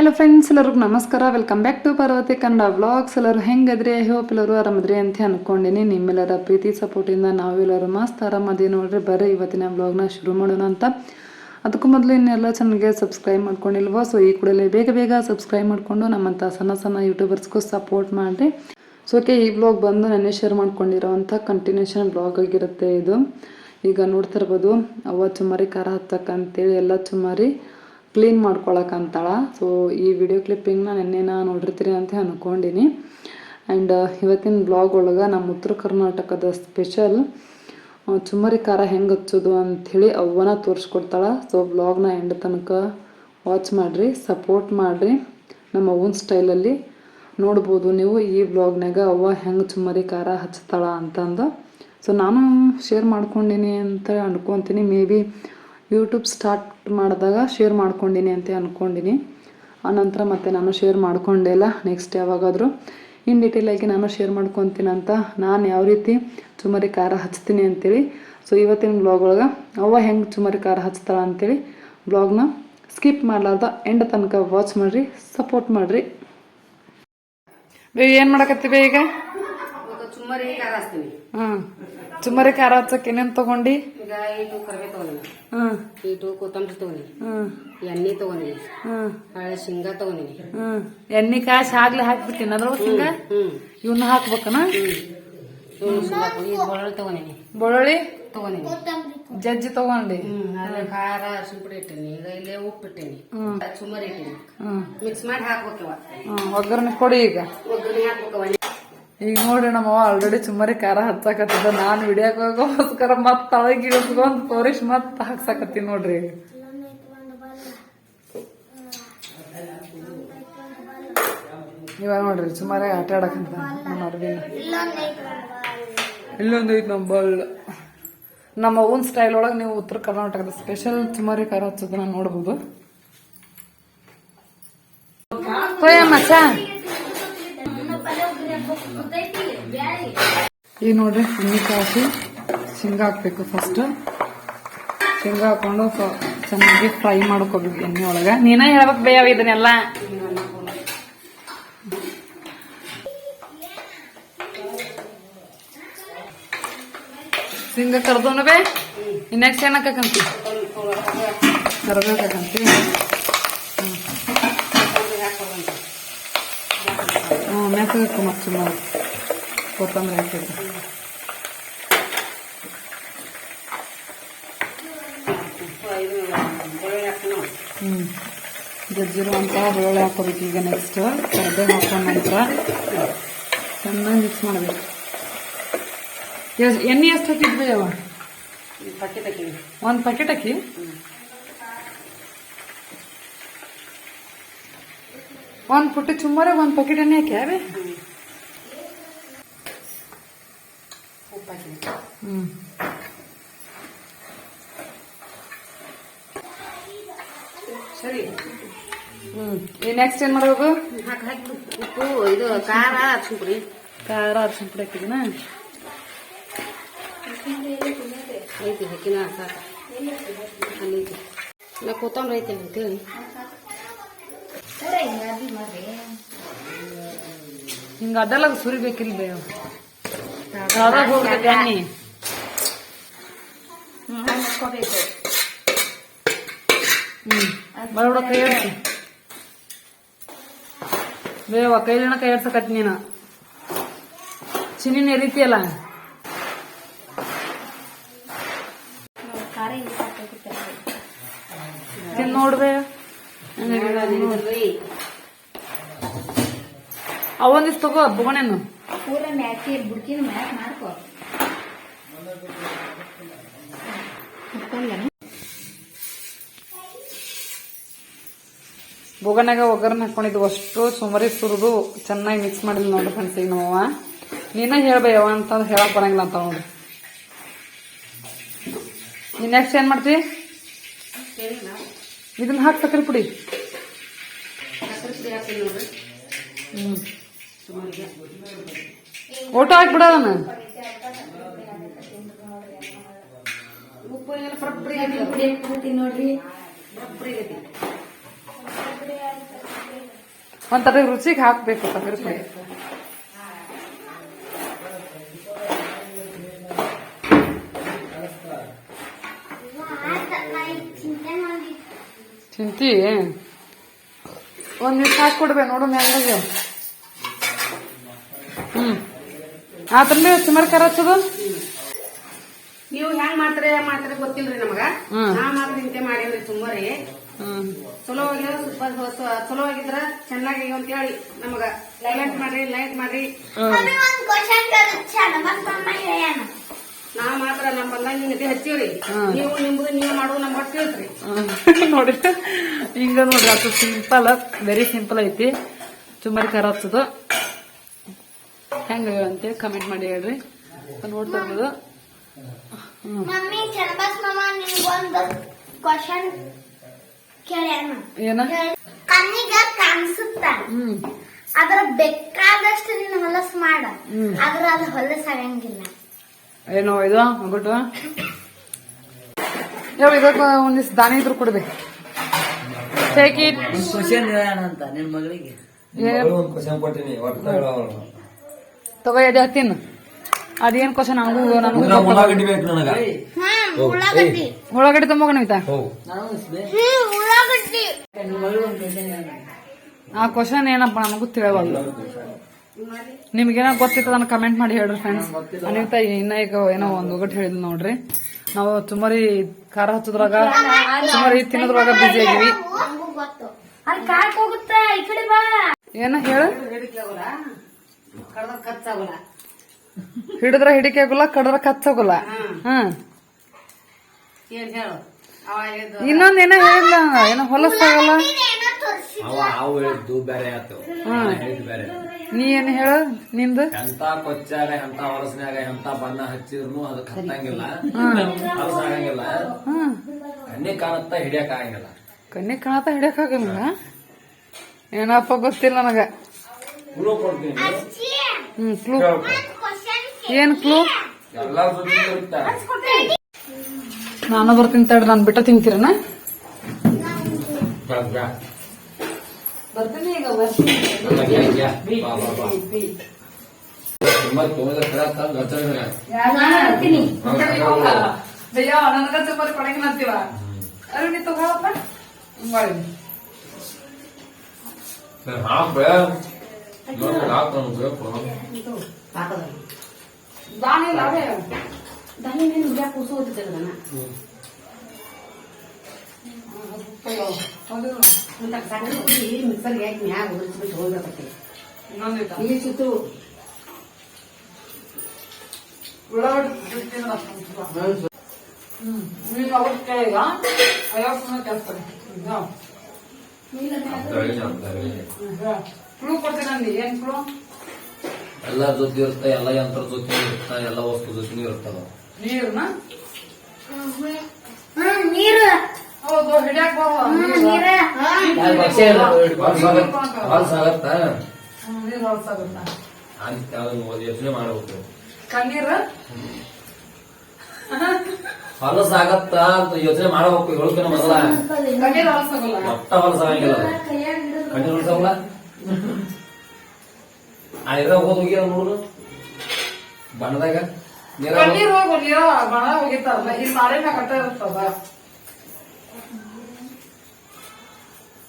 Hello friends ಎಲ್ಲರಿಗೂ ನಮಸ್ಕಾರ. Welcome back to Parvati Kannada vlogs ಎಲ್ಲರೂ ಹೆಂಗದ್ರಿ? ಐ ಹೋಪ್ ಎಲ್ಲರೂ ಆರಾಮದ್ರಿ ಅಂತ ಅನ್ಕೊಂಡಿನಿ. ನಿಮ್ಮೆಲ್ಲರ ಪ್ರೀತಿ ಸಪೋರ್ಟಿಂದ ನಾವೆಲ್ಲರೂ ಮಸ್ತ್ ಆರಾಮದಿ ನೋಡ್ರಿ. ಬರ್ರಿ, ಇವತ್ತಿನ ವ್ಲಾಗ್ನ ಶುರು ಮಾಡೋಣ ಅಂತ. ಅದಕ್ಕೂ ಮೊದಲು ಇನ್ನೆಲ್ಲ ಚೆನ್ನಾಗಿ ಸಬ್ಸ್ಕ್ರೈಬ್ ಮಾಡ್ಕೊಂಡಿಲ್ವೋ? ಸೊ ಈ ಕೂಡಲೇ ಬೇಗ ಬೇಗ ಸಬ್ಸ್ಕ್ರೈಬ್ ಮಾಡಿಕೊಂಡು ನಮ್ಮಂಥ ಸಣ್ಣ ಸಣ್ಣ ಯೂಟ್ಯೂಬರ್ಸ್ಗೂ ಸಪೋರ್ಟ್ ಮಾಡಿರಿ. ಸೊ ಓಕೆ ಈ ಬ್ಲಾಗ್ ಬಂದು ನಾನೇ ಶೇರ್ ಮಾಡ್ಕೊಂಡಿರೋವಂಥ ಕಂಟಿನ್ಯೂಷನ್ ಬ್ಲಾಗ್ ಆಗಿರುತ್ತೆ ಇದು. ಈಗ ನೋಡ್ತಾ ಇರ್ಬೋದು, ಅವ್ವ ಚುಮಾರಿ ಖಾರ ಹತ್ತಕ್ಕಂತೇಳಿ ಎಲ್ಲ ಚುಮ್ಮರಿ ಕ್ಲೀನ್ ಮಾಡ್ಕೊಳಕ್ಕಂತಾಳ ಸೊ ಈ ವಿಡಿಯೋ ಕ್ಲಿಪ್ಪಿಂಗ್ನ ನಿನ್ನೆನ ನೋಡಿರ್ತೀರಿ ಅಂತ ಅಂದ್ಕೊಂಡಿನಿ ಆ್ಯಂಡ್ ಇವತ್ತಿನ ಬ್ಲಾಗ್ ಒಳಗೆ ನಮ್ಮ ಉತ್ತರ ಕರ್ನಾಟಕದ ಸ್ಪೆಷಲ್ ಚುಮ್ಮರಿ ಖಾರ ಹೆಂಗೆ ಹಚ್ಚೋದು ಅಂಥೇಳಿ ಅವ್ವನ ತೋರಿಸ್ಕೊಡ್ತಾಳೆ. ಸೊ ಬ್ಲಾಗ್ನ ಎಂಡ್ ತನಕ ವಾಚ್ ಮಾಡಿರಿ ಸಪೋರ್ಟ್ ಮಾಡಿರಿ. ನಮ್ಮ ಅವ್ವನ ಸ್ಟೈಲಲ್ಲಿ ನೋಡ್ಬೋದು ನೀವು ಈ ಬ್ಲಾಗ್ನಾಗ ಅವ್ವ ಹೆಂಗೆ ಚುಮ್ಮರಿ ಖಾರ ಹಚ್ತಾಳ ಅಂತಂದು. ಸೊ ನಾನು ಶೇರ್ ಮಾಡ್ಕೊಂಡಿನಿ ಅಂತ ಅಂದ್ಕೊತೀನಿ ಮೇ ಬಿ ಯೂಟ್ಯೂಬ್ ಸ್ಟಾರ್ಟ್ ಮಾಡಿದಾಗ ಶೇರ್ ಮಾಡ್ಕೊಂಡಿನಿ ಅಂತ ಅಂದ್ಕೊಂಡಿನಿ ಆನಂತರ ಮತ್ತೆ ನಾನು ಶೇರ್ ಮಾಡ್ಕೊಂಡೇ ಇಲ್ಲ. ನೆಕ್ಸ್ಟ್ ಯಾವಾಗಾದರೂ ಇನ್ ಡೀಟೇಲಾಗಿ ನಾನು ಶೇರ್ ಮಾಡ್ಕೊತೀನಿ ಅಂತ ನಾನು ಯಾವ ರೀತಿ ಚುಮರಿ ಖಾರ ಹಚ್ತೀನಿ ಅಂತೇಳಿ. ಸೊ ಇವತ್ತಿನ ಬ್ಲಾಗ್ ಒಳಗೆ ಅವ್ವ ಹೆಂಗೆ ಚುಮರಿ ಖಾರ ಹಚ್ತಾಳ ಅಂತೇಳಿ ಬ್ಲಾಗ್ನ ಸ್ಕಿಪ್ ಮಾಡಲಾರ್ದ ಎಂಡ್ ತನಕ ವಾಚ್ ಮಾಡಿರಿ ಸಪೋರ್ಟ್ ಮಾಡಿರಿ. ಬೇ ಏನು ಮಾಡಕತ್ತೀವಿ ಈಗ? ಚುಮ್ಮರಿ ಖಾರ ಹ್ಞೂ ಚುಮರಿ ಖಾರ ಹಚ್ಚಕ್ ಏನೇನು ತಗೊಂಡಿ? ಈಗ ಈಟು ಕರಿಬೇ ತಗೊಂಡಿ ಹ್ಮ್ ಈಟು ಕೊತ್ತಂಬರಿ ತಗೊಂಡಿ ಹ್ಞೂ ಎಣ್ಣೆ ತಗೊಂಡಿ ಹ್ಮ್ ಹಳೆ ಶೇಂಗಾ ತಗೊಂಡಿ ಹ್ಮ್ ಎಣ್ಣೆ ಕಾಸಿ ಆಗ್ಲಿ ಹಾಕ್ಬಿಟ್ಟಿನ ಅದ್ರ ಶೇಂಗಾ? ಹ್ಮ್. ಇವನ್ನ ಹಾಕ್ಬೇಕನ? ಹ್ಮ್. ಬೆಳ್ಳುಳ್ಳಿ ತಗೊಂಡಿನಿ. ಬೆಳ್ಳುಳ್ಳಿ? ತಗೊಂಡಿನಿ. ಜಜ್ಜಿ ತಗೊಂಡಿ. ಹ್ಮ್ ಅಲ್ಲೇ ಖಾರ ಸುಂಪಡಿ ಪುಡಿ ಇಟ್ಟಿನಿ. ಈಗ ಇಲ್ಲೇ ಉಪ್ಪು ಇಟ್ಟಿನಿ. ಹ್ಮ್. ಚುಮ್ಮರಿ ಇಟ್ಟಿನಿ. ಹ್ಮ್. ಮಿಕ್ಸ್ ಮಾಡಿ ಹಾಕ್ಬೇಕವ. ಹ್ಮ್ ಒಗ್ಗರಣೆ ಕೊಡಿ ಈಗ. ಒಗ್ಗರಣೆ ಹಾಕ್ಬೇಕವ. ಈಗ ನೋಡ್ರಿ ನಮ್ಮವ ಆಲ್ರೆಡಿ ಚುಮ್ಮರಿ ಖಾರ ಹಚ್ಚಾಕತ್ತಿದ್ದ. ನಾನು ಹಿಡಿಯಾಕೋಸ್ಕರ ಮತ್ತೆ ತಳಗ್ ಇಳಿಸ್ಕೊಂಡ್ ತೋರಿಸ್ ಮತ್ ಹಾಕ್ಸಾಕತ್ತೀನಿ ನೋಡ್ರಿ ಇವಾಗ ನೋಡ್ರಿ ಸುಮಾರು ಆಟ ಆಡಕಂತ ನಮ್ಮ ಇಲ್ಲೊಂದು ಐತೆ ನಮ್ಮ ಬಳ್ಳ ನಮ್ಮ ಓನ್ ಸ್ಟೈಲ್ ಒಳಗೆ ನೀವು ಉತ್ತರ ಕರ್ನಾಟಕದ ಸ್ಪೆಷಲ್ ಸುಮಾರಿ ಖಾರ ಹಚ್ಚೋದನ್ನ ನೋಡ್ಬೋದು. ಮಚ್ಚ. ಈಗ ನೋಡ್ರಿ ಎಣ್ಣೆ ಕಾಸಿ ಶೇಂಗಾ ಹಾಕ್ಬೇಕು ಫಸ್ಟ್ ಶೇಂಗಾ ಹಾಕೊಂಡು ಚೆನ್ನಾಗಿ ಫ್ರೈ ಮಾಡ್ಕೋಬೇಕು ಎಣ್ಣೆ ಒಳಗೆ. ನೀನ ಹೇಳ್ಬೇಕು ಬೇಯವ ಇದನ್ನೆಲ್ಲ. ಶೇಂಗಾ ಬೇ? ನೆಕ್ಸ್ಟ್ ಏನಕ್ಕಂತಿ ಹಾಕಂತಿ ಹಾಕು ಮತ್ತೆ ಸುಮಾರು ಕೊತ್ತಂಬರಿ ಹಾಕಿದ್ದು. ಹ್ಞೂ ಜಜ್ಜಿರುವಂತಹ ಬೆಳ್ಳುಳ್ಳಿ ಹಾಕೋಬೇಕು ಈಗ ನೆಕ್ಸ್ಟ್ ಕರ್ಬೇ ಹಾಕೊಂಡ ನಂತರ ಚೆನ್ನಾಗಿ ಮಿಕ್ಸ್ ಮಾಡಬೇಕು. ಎಣ್ಣೆ ಎಷ್ಟು ಹಾಕಿದ್ವಿ ಪಟ್ಟಿ ಒಂದು ಪ್ಯಾಕೆಟ್ ಹಾಕಿ? ಒಂದು ಪುಟ್ಟ ಚುಮ್ಮರೆ ಒಂದು ಪ್ಯಾಕೆಟ್ ಎಣ್ಣೆ ಹಾಕಿ ಯಾವೇ ಹ್ಞೂ ಸರಿ ಹ್ಞೂ ನೆಕ್ಸ್ಟ್ ಏನು ಮಾಡಬೇಕು ಉಪ್ಪು ಇದು ಖಾರ ಅರ್ಶಿನ ಪುಡಿ ಖಾರ ಅರ್ಶಿನ ಪುಡಿ ಹಾಕಿದಿನ? ಐತಿ ಹಾಕಿನ ಸಾಕ ಅಲ್ಲಿ ಕೊತ್ತಂಬರಿ ಐತಿ ಅಂತೇಳಿ ಹಿಂಗೆ ಅದಲ್ಲ ಸುರಿಬೇಕಿಲ್ಲ ಅದಾಗ ಹೋಗ್ತೈತೆ ಎಣ್ಣೆ ಬರೋಡ ಕೈ ಆಡ್ಸಿ ಬೇವ ಕೈ ಆಡ್ಸಕತ್ತಿ ನೀನು. ಚಿನ್ನಿನ ರೀತಿಯಲ್ಲ ತಿನ್ ನೋಡ್ಬೇ ಅವೊಂದಿಷ್ಟು ತಗೋ ಬೊಗಣೆನು. ಪೂರ ಮ್ಯಾಕಿ ಬುಡ್ಕಿನ ಮ್ಯಾಕ್ ಮಾಡ್ಕೋ. ಬೊಗನಾಗ ಒಗ್ಗರಣೆ ಅಷ್ಟು ಸುಮರಿ ಸುರಿದು ಚೆನ್ನಾಗಿ ಮಿಕ್ಸ್ ಮಾಡಿದ್ವಿ ನೋಡ್ರಿ ಫ್ರೆಂಡ್ಸ್ ಈಗ ನಮ್ಮವ್ವ ನೀನ ಹೇಳ್ಬೇಯವ ಅಂತ ಹೇಳಕ್ ಬರಂಗಿಲ್ಲ ಅಂತ ನೋಡ್ರಿ ನೀನ್ ನೆಕ್ಸ್ಟ್ ಏನ್ ಮಾಡ್ತಿ? ಇದನ್ನ ಹಾಕಿ ಸಕ್ಕರೆ ಪುಡಿ. ಹ್ಮ್. ಓಟೋ ಹಾಕ್ಬಿಡೋಣ. ಒಂಥರ ರುಚಿಗೆ ಹಾಕ್ಬೇಕು ತಗರಿ ಪುಡಿ. ಚಿಂತಿ ಒಂದ್ ನಿಮಿಷ ಹಾಕೊಡ್ಬೇ ನೋಡು ಮ್ಯಾಗ ಹ್ಮ್. ಆದ್ರಲ್ಲಿ ಸುಮಾರು ಖಾರ ಹಚ್ಚೋದು ನೀವು ಹೆಂಗ್ ಮಾಡ್ತಾರೆ ಮಾಡ್ತಾರೆ ಗೊತ್ತಿಲ್ರಿ ನಮಗ. ನಾ ಮಾತ್ರ ಹಿಂತೆ ಮಾಡೇವ್ರಿ ಸುಮ್ಮರಿ ಹ್ಮ್. ಚಲೋ ಆಗಿರೋ ಸೂಪರ್ ಚಲೋ ಆಗಿದ್ರ ಚೆನ್ನಾಗಿ ಅಂತ ಹೇಳಿ ನಮಗ ಲೈಲೈಟ್ ಮಾಡ್ರಿ ಲೈಟ್ ಮಾಡ್ರಿ. ನಾ ಮಾತ್ರ ನಮ್ ಬಂದಾಗ ನಿಮ್ಗೆ ಹಚ್ಚಿವ್ರಿ. ನೀವು ನಿಮ್ದು ನೀವು ಮಾಡುವ ನಮ್ಗೆ ಹಚ್ಚಿವ್ರಿ ನೋಡ್ರಿ ನೋಡಿ ಹಿಂಗ ನೋಡ್ರಿ ಅದು ಸಿಂಪಲ್ ವೆರಿ ಸಿಂಪಲ್ ಐತಿ. ಚುಮ್ಮರಿ ಕರ ಹಚ್ಚೋದು. ಹೆಂಗ ಅಂತೇಳಿ ಕಮೆಂಟ್ ಮಾಡಿ ಹೇಳ್ರಿ. ನೋಡ್ತಾ ಇರ್ಬೋದು ಏನ? ಕಣ್ಣಿಗ ಕಾಣಿಸುತ್ತ? ಹ್ಮ್. ಅದ್ರ ಬೇಕಾದಷ್ಟು ನೀನು ಹೊಲಸು ಮಾಡ. ಆದ್ರೆ ಆದ್ರ ಅದು ಹೊಲಸಾಗಂಗಿಲ್ಲ ಏನೋ ಇದು ಯಾವ ಇದಕ್ಕೆ ಒಂದಿಷ್ಟು ದಾನಿ ಇದ್ರು ಕೊಡ್ಬೇಕು ಟೇಕ್ ಇಟ್ ಕ್ವಶನ್ ಅಂತ ನಿನ್ ಮಗಳಿಗೆ. ಒಂದು ಕ್ವಶನ್ ಕೊಟ್ಟಿನಿ ಒಟ್ಟ. ತಗೋ ಎದೆ ಹತ್ತಿನ. ಅದೇನ್ ಕ್ವಶನ್ ನನಗೂ ನನಗೂ ಉಳ್ಳಾಗಡ್ಡಿ ಬೇಕು ನನಗ. ಉಳ್ಳಾಗಡ್ಡಿ ಉಳ್ಳಾಗಡ್ಡಿ ಹೇಳ ಆ ಕ್ವಶನ್ ಏನಪ್ಪ ನನಗೂ ತಿಳಿಯವಲ್ಲ ನಿಮ್ಗೇನೋ ಗೊತ್ತಿತ್ತು ಅದನ್ನ ಕಮೆಂಟ್ ಮಾಡಿ ಹೇಳ್ರಿ ಫ್ರೆಂಡ್ಸ್ ಅನಿತ ಇನ್ನ ಈಗ ಏನೋ ಒಂದು ಒಗಟ್ ಹೇಳಿದ್ ನೋಡ್ರಿ. ನಾವು ಚುಮರಿ ಖಾರ ಹಚ್ಚೋದ್ರಾಗ ಚುಮರಿ ತಿನ್ನೋದ್ರಾಗ ಬಿಜಿ ಆಗಿವಿ. ಏನ ಹೇಳು? ಬೇಡಿಕೆ ಆಗೋಲ್ಲ ಕಡ್ದ ಖರ್ಚಾಗೋಲ್ಲ ಹಿಡಿದ್ರ ಹಿಡಿಕೆ ಆಗುಲ್ಲ ಕಡದ್ರ ಕಚ್ಚಾಗುಲ್ಲ. ಹ್ಮ್ ಏನ್ ಹೇಳು? ಅವ ಹೇಳಿದ್ದು ಇನ್ನೊಂದ್ ಏನೋ ಹೇಳಿಲ್ಲ ಏನೋ ಅವ ಹೇಳಿದ್ದು ಬೇರೆ ಬೇರೆ ನೀ ಏನ್ ಹೇಳು? ನಿಂದು? ಎಂತ ಕೊಚ್ಚಾಗ ಎಂತ ಹೊಲಸ್ನ್ಯಾಗ ಎಂತ ಬಣ್ಣ ಹಚ್ಚಿದ್ರು ಅದಕ್ಕೆ ಹತ್ತಂಗಿಲ್ಲ ಹೊಲಸಾಗಂಗಿಲ್ಲ ಕಣ್ಣಿ ಕಾಣತ್ತ ಹಿಡಿಯಕ್ ಆಗಂಗಿಲ್ಲ. ಕಣ್ಣಿ ಕಾಣತ್ತ ಹಿಡಿಯಕ್ ಆಗಂಗಿಲ್ಲ? ಏನಪ್ಪ ಗೊತ್ತಿಲ್ಲ ನನಗ. ಹುಳು ಕೊಡ್ತೀನಿ. ಹ್ಮ್ ಕ್ಲೂ ಏನ್ ಕ್ಲೂ ಎಲ್ಲಾ ಜೊತೆ ಇರ್ತಾರೆ. ನಾನು ಬರ್ತೀನಿ ತಡ್ರಿ ನಾನು ಬಿಟ್ಟ ತಿಂತೀರನ? ಬರ್ತೀನಿ ಈಗ ಗಚ್ಚಂದ್ರೆ. ಅಯ್ಯೋ ನನಗ ಚುಮ್ಮರಿ ಕೊಡಂಗಿಲ್ಲ ಅಂತೀವ? ಅರೆ ನೀ ತಗೊಳಪ್ಪ ಹಿಂಗ್ ದಾನಿ ಇಲ್ಲ ಅವೇ ದನಿ ನೀನು ಹುಡ್ಯಾಕ ಕೂಸು ಹೋಗ್ತಿದ್ದೆ ಅದನ್ನ ಮಿಕ್ಸರ್ಗೆ ಹಾಕಿ ಮ್ಯಾಗ ಉದುರಿಸ್ಬಿಟ್ಟು ಹೋಗ್ಬೇಕತ್ತೆ ನೀರು ಸುತ್ತು ಉಳ್ಳಾಗಡ್ಡಿ ಹ್ಮ್ ನೀನು ಅವ್ರ ಕೇಳಿಗ ಅಯ್ಯೋ ಕೆಲಸ. ಕ್ಲೂ ಕೊಡ್ತೀನಿ ಏನ್ ಕ್ಲೂ ಎಲ್ಲ ಜೊತೆ ಇರುತ್ತೆ ಎಲ್ಲ ಯಂತ್ರ ಜೊತೆ ಇರುತ್ತೆ ಎಲ್ಲ ವಸ್ತು ಜೊತೆ ಇರುತ್ತಲ್ಲ ನೀರ್ನ? ನೀರು. ಹೌದು ಹಿಡಿಯಾಕ ನೀರ. ಯಾರ್ ಪಕ್ಷ ಇಲ್ಲ ಹೊಲಸಾಗತ್ತ ನೀರ್ ಹೊಲ್ಸಾಗುತ್ತ ಅಂತ ಅದನ್ನ ಓದಿ ಯೋಚನೆ ಮಾಡ್ಬೇಕು. ಕಣ್ಣೀರ್? ಹೊಲಸಾಗತ್ತ ಅಂತ ಯೋಚನೆ ಮಾಡ್ಬೇಕು ಹೇಳ್ತಾನೆ ಮೊದಲ. ಕಣ್ಣೀರ್ ಹೊಲ್ಸಾಗಲ್ಲ ಒಟ್ಟ ಹೊಲಸಾಗಂಗಿಲ್ಲ ಅದು. ಕಣ್ಣೀರ್ ಹೊಲಸಾಗಲ್ಲ ಆ ಇದ್ರಾಗ ಹೋದ್ ಹೋಗಿ ನೋಡು ಬಣ್ಣದಾಗ ನೀರಾಗ ಹೋಗಿ ನೀರ ಬಣ ಹೋಗಿತ್ತಾರಲ್ಲ ಈ ಸಾರಿ ಮ್ಯಾಗ ಕಟ್ಟ ಇರ್ತದ.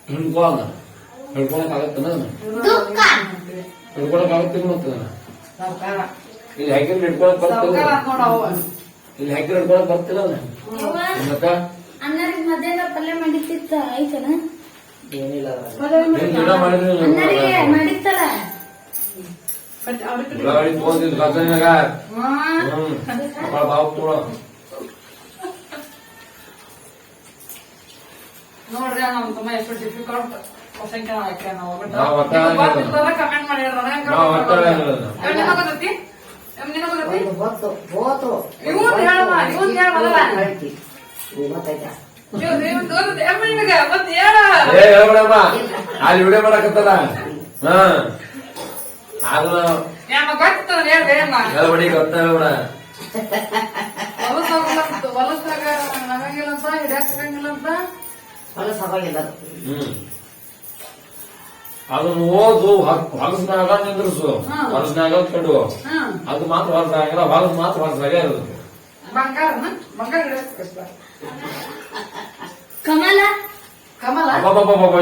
ಹಿಡ್ಕೊ ಅದನ್ನ. ಹಿಡ್ಕೊಳಕ್ ಆಗತ್ತನ ಹಿಡ್ಕೊಳಕ್ ಆಗತ್ತೆ ಇಲ್ಲಿ ಹಾಕಿದ್ರೆ ಹಿಡ್ಕೊಳಕ್ ಸರ್ಕಾರ ಬರ್ತದ ನೋಡ ಇಲ್ಲಿ ಹಾಕಿದ್ರೆ ಹಿಡ್ಕೊಳಕ್ ಬರ್ತಿಲ್ಲ ಮಧ್ಯಾಹ್ನ ಪಲ್ಯ ಮಾಡಿತ್ತಿತ್ತ ಐತನ ಏನಿಲ್ಲ ಮಾಡಿದ್ರೆ ಮಾಡಿತ್ತಲ್ಲ. ನೋಡ್ರಿ ನಮ್ ತುಂಬಾ ಎಷ್ಟು ಡಿಫಿಕಲ್ಟ್ ಕ್ವಶನ್ ಕೇಳ ಹಾಕ್ಯಾನ ನಾವು ಕಮೆಂಟ್ ಇದು ಗೊತ್ತು ಅಲ್ಲಿ ವಿಡಿಯೋ ಮಾಡಕತ್ತದ ಹಾ ಅಮ್ಮ ಹೇಳ್ಬಿಡಿ ಗೊತ್ತ ಹೇಳ್ಬಿಡ ಹೊಲಸಾಗಲ್ಲ ಹೊಲಸಾಗ ಆಗಂಗಿಲ್ಲ ಅಂತ ಹಿಡಿಯಾಕ ಆಗಂಗಿಲ್ಲ ಅಂತ? ಹೊಲಸ್ ಆಗೋಂಗಿಲ್ಲ ಅದು. ಹ್ಮ್. ಅದನ್ನ ಓದು ಹೊಲಸ್ನಾಗ ನಿಂದ್ರಿಸು. ಹೊಲಸ್ನಾಗ ಕೆಡು. ಅದು ಮಾತ್ರ ಹೊಲಸಾಗಿಲ್ಲ ಹೊಲಸ್ ಮಾತ್ರ ಹೊಲಸಾಗ ಇರೋದು. ಬಂಗಾರನ? ಬಂಗಾರ ಇಡಸ್ಕಷ್ಟ ಕಮಲ? ಕಮಲ? ಅಬ್ಬಬ್ಬಬ್ಬಬ್ಬ,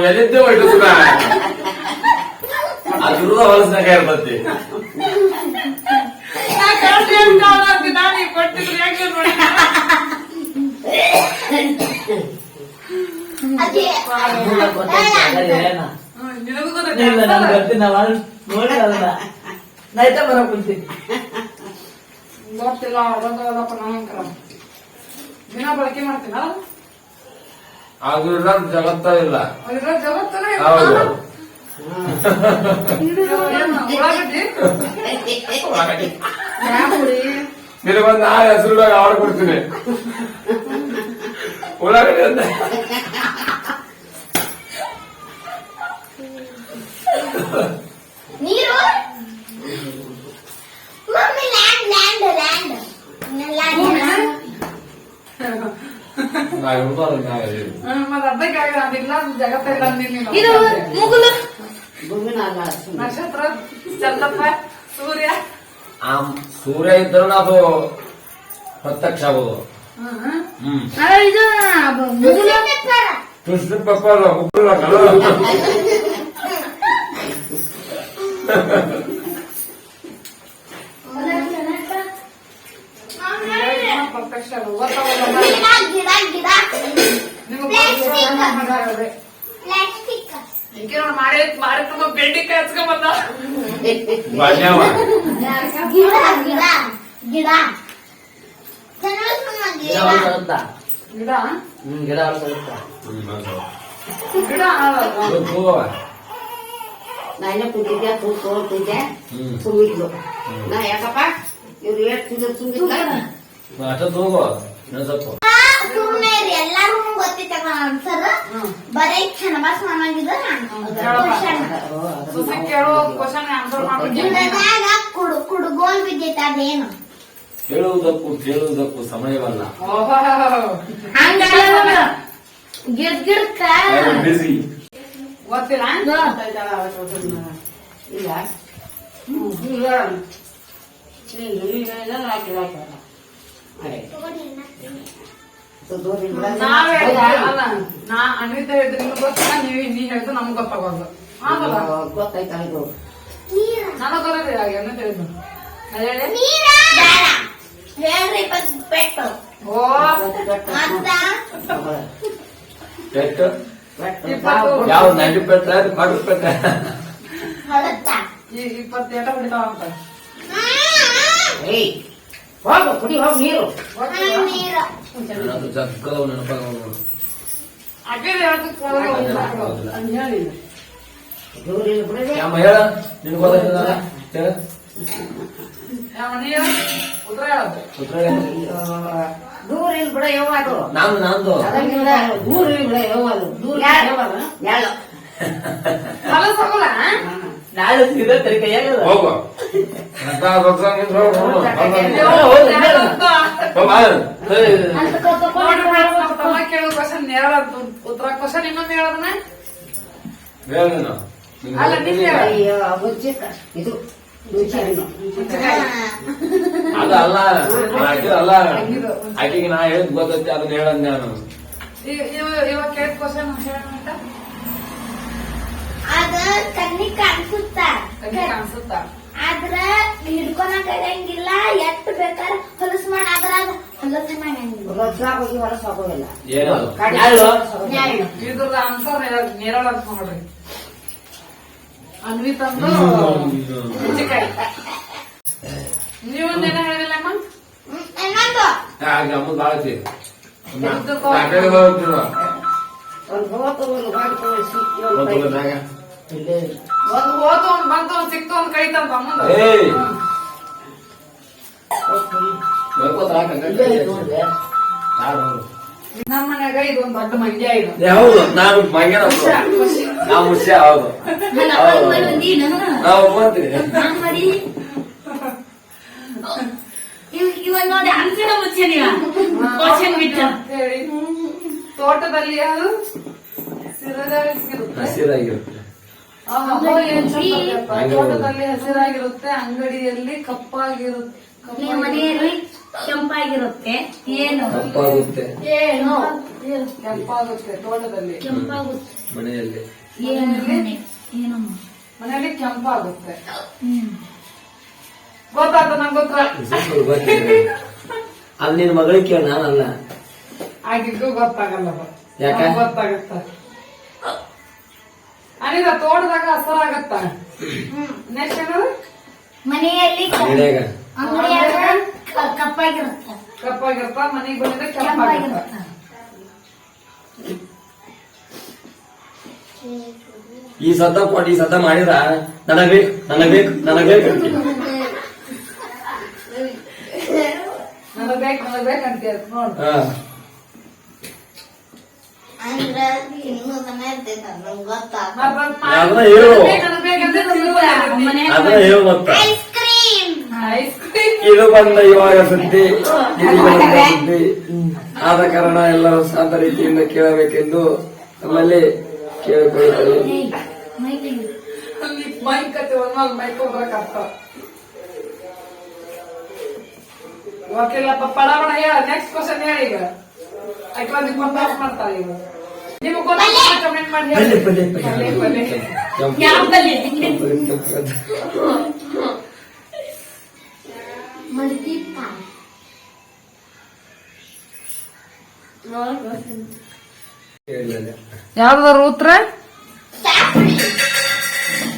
ಅದಿರುವ ಹೊಲಸ್ನಾಗ ಇರ್ತತಿ ನೋಡಿ? ಅದೇ ಏನ ನಿನಗೂ ಇಲ್ಲ ನನ್ಗೆ ಗೊತ್ತಿಲ್ಲ ನಾನು ನೋಡಿ ಅದನ್ನ. ನೈಟ ಬರಕ್ ಕುಂತೀನಿ ಗೊತ್ತಿಲ್ಲ ಅದಪ್ಪ ನಂತರ ದಿನ ಬಳಕೆ ಮಾಡ್ತೀನಲ್ಲ ಜಗತ್ತ ಇಲ್ಲ. ಅದಿರೋ ಜಗತ್ತಲ್ಲ ಹೌದು ಉಳ್ಳಾಗಡ್ಡಿ ನಿನಗೊಂದು ನಾ ಹೆಸರು ಆರ್ಡರ್ ಕೊಡ್ತೀನಿ ಉಳ್ಳಾಗಡ್ಡಿ ಅಂತ ನೀರು mummy land land land land ನಾ ಇವ್ರ್ದು ಅದನ್ನ ನಾ ಹೇಳಿದ್ದು. ಮತ್ತೆ ಅರ್ಧಕ್ಕಾಗ ಅದಿಲ್ಲ ಜಗತ್ತ ಇಲ್ಲ ಅಂದಿನಿ ಇದು ಮುಗುಲು ನಕ್ಷತ್ರ ಚಂದಪ್ಪ ಸೂರ್ಯ ಆ ಸೂರ್ಯ ಇದ್ರೂ ಅದು ಪ್ರತ್ಯಕ್ಷ ಆಗೋದು ಹ್ಮ್ ಅಲ್ಲ ಇದು ಮುಗುಲು ಕೃಷ್ಣ ಪಪ್ಪ ಉಪ್ಪಿಲ್ಲ ಪ್ರತ್ಯಕ್ಷ ನೋಡಿ ಮಾಡಿ ಮಾಡಿ ತುಂಬ ಬೆಂಡಿಕಾಯಿ ಹಚ್ಕೊಂಡ್ ಬಂದ ಬಾಲ್ಯವ ಗಿಡ? ಗಿಡ ಗಿಡ ಗಿಡ ಗಿಡ ಗಿಡ ನಾನೇ ಕುಂತಿದ್ದೆ ಕೂತ್ ತೋರ್ತಿದ್ದೆ ಹ್ಮ್. ತುಂಬಿದ್ಲು. ನಾ ಯಾಕಪ್ಪ? ಇವ್ರು ತುಂಬಿದ್ಲ. ತೂಗು ಎಲ್ಲಾರು ಗೊತ್ತಿತ್ತ ಆನ್ಸರ್ ಬರೀ ಕ್ಷಣಬಾಸ್ ಮಾಮಾಗಿದ ಸುಸಿ ಕೇಳೋ ಕ್ವಶನ್ ಆನ್ಸರ್ ಮಾಡ್ಬಿಟ್ಟು ಕುಡು ಕುಡುಗೋಲ್ ಬಿದ್ದೈತೆ ಅದೇನು ಹೇಳುವುದಕ್ಕೂ ಕೇಳುವುದಕ್ಕೂ ಸಮಯವಲ್ಲ ಗಿಡ್ ಬಿಸಿ ಗೊತ್ತಿಲ್ಲ ಇಲ್ಲ ನಾವ್ ಅಲ್ಲ ನಾ ಅನ್ವಿತ ಹೇಳಿದ್ರೆ ನಿಮ್ಗೆ ಗೊತ್ತಿಲ್ಲ ನೀವು ನೀ ಹೇಳಿದ್ರೆ ನಮ್ಗೆ ಆಗಲ್ಲ? ನನಗ್ ಯಾವ ನೈಂಟಿ ಪೆಟ್ಟ? ಪೆಟ್ಟ. ಹೊಡಿತಾವಂತ. ಏಯ್. ಹೋಗು ಕುಡಿ ಹೋಗು ನೀರು. ನೀರ ಅದು ಜಗ್ಗದವು ನೆನಪಾಗ ಹೇಳಿ. ಯಾವ ನಿನ್. ದೂರ ಇಲ್ಲ ಬಿಡ ಯವ್ವ ಅದು ನಂದು ನಂದು ದೂರ ಇಲ್ಲ ಬಿಡ ಅದು ದೂರ ನಾಳೆ ಸೀದಾ ತಲೆ ಕೈಯಾಗದ ಹೋಗು ಹೇಳು. ಹೇಳು. ಇದು ಅದು ಅಲ್ಲ. ಅಲ್ಲ. ಆಕೆಗೆ ನಾ ಹೇಳಿದ್ ಗೊತ್ತೈತಿ ಅದನ್ನ ಹೇಳಂದ ನಾನು. ಇವ- ಇವ- ಇವಾಗ ಕೇಳಿದ ಕ್ವಶನ್ ಹೇಳೋಣ ಅದ ಕಣ್ಣಿಗ್ ಕಾಣಿಸುತ್ತ. ಅನ್ಸುತ್ತ ಆದ್ರ ಹಿಡ್ಕೊಳಕ್ ಆಗಂಗಿಲ್ಲ ಎಟ್ ಬೇಕಾರ ಹೊಲಸ್ ಅದ್ ಮಾಡಂಗಿಲ್ಲ ಆನ್ಸರ್ ನೇರಳ ಅಂತ ನೋಡ್ರಿ ಅನ್ವಿತ್ ಅಂದು ಹುಂಚಿಕಾಯಿ ನೀವು ನೆನೆ ಹೇಳಿಲ್ಲ ಅಮ್ಮ ಬಾಳ. ಒಂದು ಬಂತು ಒಂದು ಸಿಕ್ಕಿ ಒಂದು ಒಂದು ಕೈ. ಒಂದ್ ಹೋತು ಒಂದ್ ಬಂತು ಒಂದ್ ಸಿಕ್ತು ಒಂದ್ ಕೈತಂತ ಅಮ್ಮಂದು ಏಯ್! ಹೋತು. ಹೇಳ್ಕೊತ ಹಾಕ, ಗಟ್ಟಿ ಇಲ್ಲೇ ಐತಿ. ನೋಡ್ದೆ. ಯಾರು ಅವ್ರು? ನಮ್ಮ ಮನ್ಯಾಗ ಇದೊಂದ್ ದೊಡ್ಡ ಮಂಡ್ಯ ಇದು. ಹೌದು. ನಾನು ಮಂಗ್ಯನ ನಾವು ಮುಷ್ಯ ಹೌದು. ನಾವು ನೋಡಿ ಅನ್ಸಿನ ಮುಚ್ಚೆ ನೀವ ಕ್ವಶನ್ ಬಿಟ್ಟು. ತೋಟದಲ್ಲಿ ಅದು ಹಸಿರಾಗಿರುತ್ತೆ ಆಹಾ, ಹೋಗಿ ಏನ್ ಚಂದಪ್ಪ. ತೋಟದಲ್ಲಿ ಹಸಿರಾಗಿರುತ್ತೆ ಅಂಗಡಿಯಲ್ಲಿ ಕಪ್ಪಾಗಿರುತ್ತೆ. ನಿಮ್ಮ ಮನೆಯಲ್ಲಿ ಕೆಂಪಾಗಿರುತ್ತೆ ಏನು? ಕೆಂಪಾಗುತ್ತೆ. ಏನು? ಕೆಂಪಾಗುತ್ತೆ ತೋಟದಲ್ಲಿ. ಕೆಂಪಾಗುತ್ತೆ. ಮನೆಯಲ್ಲಿ. ಏನು? ಮನೆಯಲ್ಲಿ ಕೆಂಪಾಗುತ್ತೆ. ಗೊತ್ತಾಯ್ತು ನಂಗೆ ಗೊತ್ತ? ಅಲ್ಲಿ ನಿನ್ ಮಗಳಿಗೆ ಕೇಳ ನಾನಲ್ಲ. ಆಗಿದ್ದು ಗೊತ್ತಾಗಲ್ಲ ಯಾಕೆ? ಗೊತ್ತಾಗತ್ತ. ಅನಿದ ತೋಟದಾಗ ಹಸರಾಗತ್ತ. ನೆಕ್ಸ್ಟ್ ಮನೆಯಲ್ಲಿ ಅಂಗಡಿಯಾಗ. ಕಪ್ಪಾಗಿರುತ್ತೆ. ಕಪ್ಪಾಗಿರ್ತ ಮನೆಗೆ ಬಂದ್ರೆ ಈ ಸದ್ದ ಕೊಟ್ಟು ಈ ಸದ್ದ ಮಾಡಿದ ನನಗ್ ಬೇಕು ನನಗ್ ಬೇಕು ನನಗ್ ಬೇಕು ಅಂತೀನಿ. ನನಗ್ ಬೇಕು ನನಗ್ ಬೇಕಂತ ನೋಡು. ಹಾ. ಅಂದ್ರೆ ಇರ್ತೈತ ನಮ್ಗೆ ಅದನ್ನ ಹೇಳು. ಇದು ಬಂದ ಇವಾಗ ಸುದ್ದಿ. ಇದು ಬಂದ ಸುದ್ದಿ. ಆದ ಕಾರಣ ಎಲ್ಲರೂ ಶಾಂತ ರೀತಿಯಿಂದ ಕೇಳಬೇಕೆಂದು ನಮ್ಮಲ್ಲಿ ಕೇಳಿಕೊಳ್ಳುತ್ತೇವೆ ಅಲ್ಲಿ ಮೈಕ್ ಕತೆ ಒಂದ್ ಮೈಕ್ ಹೋಗ್ಬೇಕಂತ ವಕೀಲಪ್ಪ ಪಡ ಪಡ ಹೇಳ ನೆಕ್ಸ್ಟ್ ಕ್ವಶನ್ ಹೇಳಿ ಈಗ. ಯಾಕಂದ್ರೆ ನಿಮ್ಮ ಪಾಸ್ ಮಾಡ್ತಾರೆ ಈಗ ನಿಮ್ಗೆ ಗೊತ್ತಾಗ ಕಮೆಂಟ್ ಮಾಡಿ ಪಲ್ಲೆ, ಹೇಳಿ ಪಲ್ಲೆ, ಪಲ್ಲೆ. ಪಲ್ಲೆ, ಪಲ್ಲೆ. ಕೆಂಪು- ಯಾವ ಪಲ್ಯ ಕೆಂಪು- ಕೆಂಪು- ಮಲ್ಟಿಪ್ಪ ಹೇಳಿಲ್ಲ. ಯಾವ್ದಾರು ಉತ್ತರ?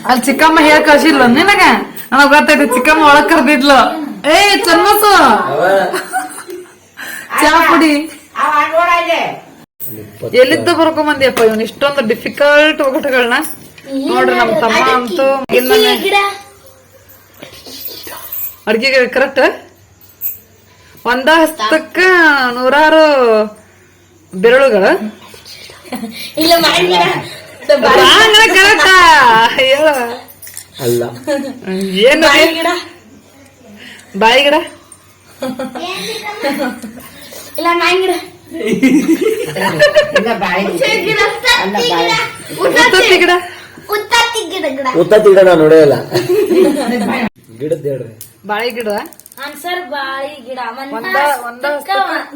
ಅಲ್ಲಿ ಚಿಕ್ಕಮ್ಮ ಹೇಳಿ ಕಳ್ಸಿಲ್ಲ ನಿನಗ? ನನಗ್ ಗೊತ್ತೈತಿ ಚಿಕ್ಕಮ್ಮ ಒಳಗ್ ಕರ್ದಿದ್ಲು. ಏ ಚನ್ನಸು ಚಾ ಪುಡಿ ಎಲ್ಲಿದ್ದ ಬರ್ಕೊಂಬಂದಿಯಪ್ಪ ಇವನ್? ಇಷ್ಟೊಂದು ಡಿಫಿಕಲ್ಟ್ ಒಗಟುಗಳನ್ನ ನೋಡ್ರಿ ನಮ್ ತಮ್ಮ ಅಂತೂ ಅಡ್ಗೆಗೆ ಕರೆಕ್ಟ್ ಒಂದ ಹಸ್ತಕ್ಕ ನೂರಾರು ಬೆರಳುಗಳು. ಅಲ್ಲ. ಏನು ಬಾಯಿ ಗಿಡ? ಇಲ್ಲ ಮಾಯಿ ಗಿಡ ಗಿಡ. ಉತ್ತತ್ತಿ ಗಿಡ ನಾನು ನೋಡೇಲ್ಲ ಗಿಡದ ಹೇಳ್ರಿ. ಬಾಳೆ ಗಿಡ? ಆನ್ಸರ್ ಬಾಳಿ ಗಿಡ. ಒಂದ ಒಂದ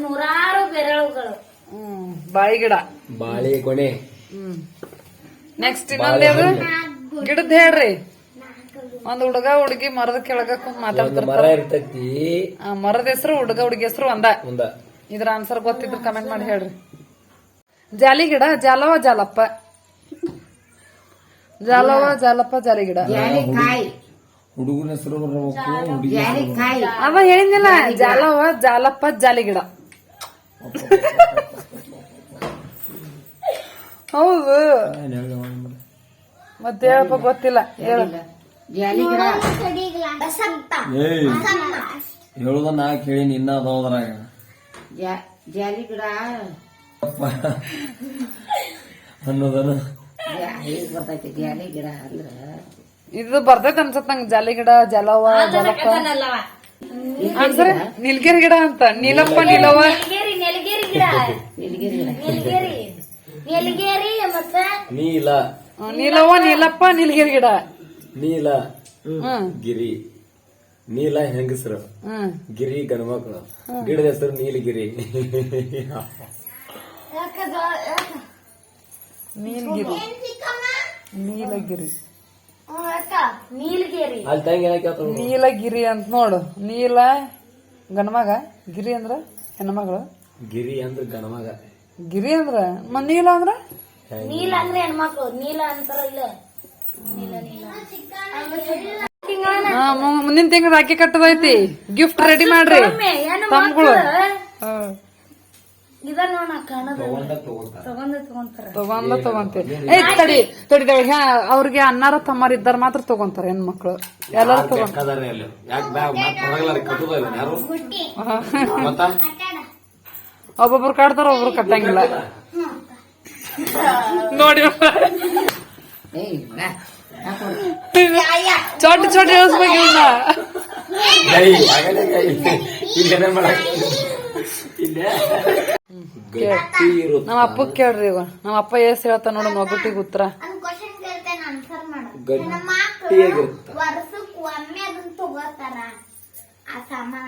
ನೂರಾರು ಬೆರಳುಗಳು. ಹ್ಮ್ ಬಾಳೆ ಗಿಡ. ಬಾಳೆ ಕೊನೆ ಹ್ಮ್. ನೆಕ್ಸ್ಟ್ ಇನ್ನೊಂದೇದು ಗಿಡದ ಹೇಳ್ರಿ. ಒಂದ್ ಹುಡುಗ ಹುಡುಗಿ ಮರದ ಕೆಳಗ ಕುಂತ್ ಒಂದು ಮಾತಾಡ್ತಾರ ಮರ ಇರ್ತೈತಿ. ಆ ಮರದ ಹೆಸರು ಹುಡುಗ ಹುಡುಗಿ ಹೆಸರು ಒಂದ. ಮುಂದ ಇದ್ರ ಆನ್ಸರ್ ಗೊತ್ತಿದ್ರೆ ಕಮೆಂಟ್ ಮಾಡಿ ಹೇಳ್ರಿ. ಜಾಲಿ ಗಿಡ ಜಾಲವ ಜಾಲಪ್ಪ. ಜಾಲವ ಜಾಲಪ್ಪ ಜಾಲಿ ಗಿಡ. ಹುಡುಗನ ಹೆಸರು ಅವ ಹೇಳಿದ್ನಿಲ್ಲ ಜಾಲವ ಜಾಲಪ್ಪ ಜಾಲಿ ಗಿಡ. ಹೌದು. ಮತ್ತೆ ಹೇಳಪ್ಪ ಗೊತ್ತಿಲ್ಲ ಹೇಳ. ಹೇಳುದ ನಾ ಕೇಳಿ ನಿನ್ನ ಅದಾವದ್ರಾಗ ಜಾ- ಜಾಲಿ ಗಿಡ ಈಗ ಬರ್ತೈತಿ ಜಾಲಿ ಗಿಡ ಅಂದ್ರ? ಇದು ಬರ್ತೈತೆ ಅನ್ಸತ್ ನಂಗೆ ಜಾಲಿ ಗಿಡ ಜಲವ ಜಲಪ್ಪ ಆನ್ಸರ್ ನೀಲ್ಗಿರಿ ಗಿಡ ಅಂತ. ನೀಲಪ್ಪ ನೀಲವ ನೆಲಗೇರಿ ಗಿಡ. ನೀಲಗಿರಿ ಗಿಡ. ನೆಲಗೇರಿ. ನೆಲಗೇರಿ ಮತ್ತೆ? ನೀಲ. ನೀಲವ ನೀಲವ್ವ ನೀಲಪ್ಪ ನೀಲಗಿರಿ ಗಿಡ. ನೀಲ. ಗಿರಿ. ನೀಲ ಹೆಂಗಸರು? ಗಿರಿ ಗಣಮಕ್ಳು ಗಿಡದ ಹೆಸರು ನೀಲಗಿರಿ. ನೀಲಗಿರಿ. ನೀಲಗಿರಿ. ನೀಲಗೇರಿ ಅಲ್ಲಿ ತಂಗಿ ಏನಕ್ಕೆ ಹೇಳ್ತಾಳು? ನೀಲಗಿರಿ ಅಂತ ನೋಡು. ನೀಲ ಗಣಮಗ ಗಿರಿ ಅಂದ್ರ ಹೆಣ್ಮಗಳು. ಗಿರಿ ಅಂದ್ರೆ ಗಣಮಗ ಗಿರಿ ಅಂದ್ರ ಮ ನೀಲ ಅಂದ್ರ? ನೀಲ ಅಂದ್ರೆ ಹೆಣ್ಮಕ್ಳು. ನೀಲ ಅಂತಾರ ಇಲ್ಲ ನೀಲ ನೀಲ. ಮುಂದಿನ ತಿಂಗಳ ರಾಖಿ ಕಟ್ಟದೈತಿ. ಗಿಫ್ಟ್ ರೆಡಿ ಮಾಡ್ರಿ. ತಮ್ಗಳು. ತಗೊಂಡ್ ತಗೊಂತಾರ. ಏ ತಡಿ ತಡಿ ತಡಿ. ಹಾ ಅವ್ರಿಗೆ ಅನ್ನಾರ ತಮ್ಮಾರ ಇದ್ದಾರ ಮಾತ್ರ ತಗೊಂತಾರ ಹೆಣ್ಮಕ್ಳು ಎಲ್ಲಾರು ಒಬ್ಬೊಬ್ರು ಕಟ್ತಾರ ಒಬ್ರು ಕಟ್ಟಂಗಿಲ್ಲ. ನೋಡಿ. ಬಾ. ಚೋಟಿ ಚೋಟಿ ಹೇಳ್ಸ್ಬೇಕು ಇವ್ನ. ಕೈ ಆಗಲೇ ಕೈ ಇಲ್ಲೇನೇ ಮಾಡಕ್ ಇಲ್ಲೇ? ಗಟ್ಟಿ ಇರುತ್ತೆ. ನಮ್ಮ ಅಪ್ಪ ಕೇಳ್ರಿ ಇವ ನಮ್ಮ ಅಪ್ಪ ಎಸ್ ಹೇಳ್ತಾನ ನೋಡು ಮಗುಟಿಗೆ ಉತ್ತರ.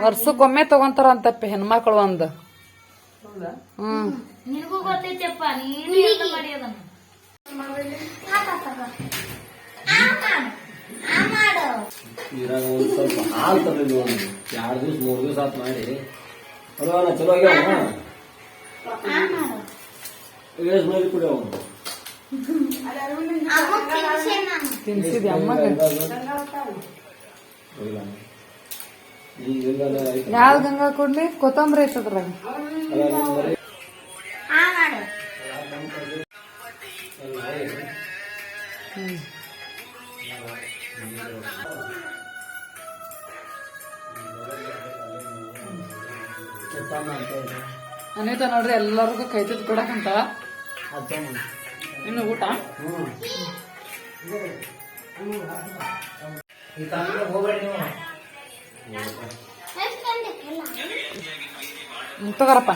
ವರ್ಷಕ್ಕೊಮ್ಮೆ ತಗೊಂತಾರ. ಅಂತಪ್ಪ ಹೆಣ್ಮಕ್ಳು ಒಂದು. ಹ್ಮ್. ನಿನಗೂ ಗೊತ್ತೈತಪ್ಪ ನೀನು ಮಾಡಿ ಅದನ್ನ. ಒಂದು ಸ್ವಲ್ಪ ಹಾಲು ತಂದಿದ್ವಿ ಒಂದು ಎರಡು ದಿವ್ಸ ಮೂರು ದಿವ್ಸ ಆತ್ ಮಾಡಿ ಅಲ್ವಾ ಚಲೋ ಆಗ್ಯಾವ ಎಷ್ಟು ಮಂದಿ ಕುಡಿಯವ ಅವನು ಅಮ್ಮ ಯಾವ್ದು ಗಂಗಾ ಕೊಡ್ಲಿ ಕೊತ್ತಂಬರಿ ಐತದ್ರಾಗ ಆ ಅನಿತಾ ನೋಡ್ರಿ ಎಲ್ಲರಿಗೂ ಕೈ ತುತ್ತು ಕೊಡಕಂತ ಇನ್ನು ಊಟ? ತಗೋರಪ್ಪ.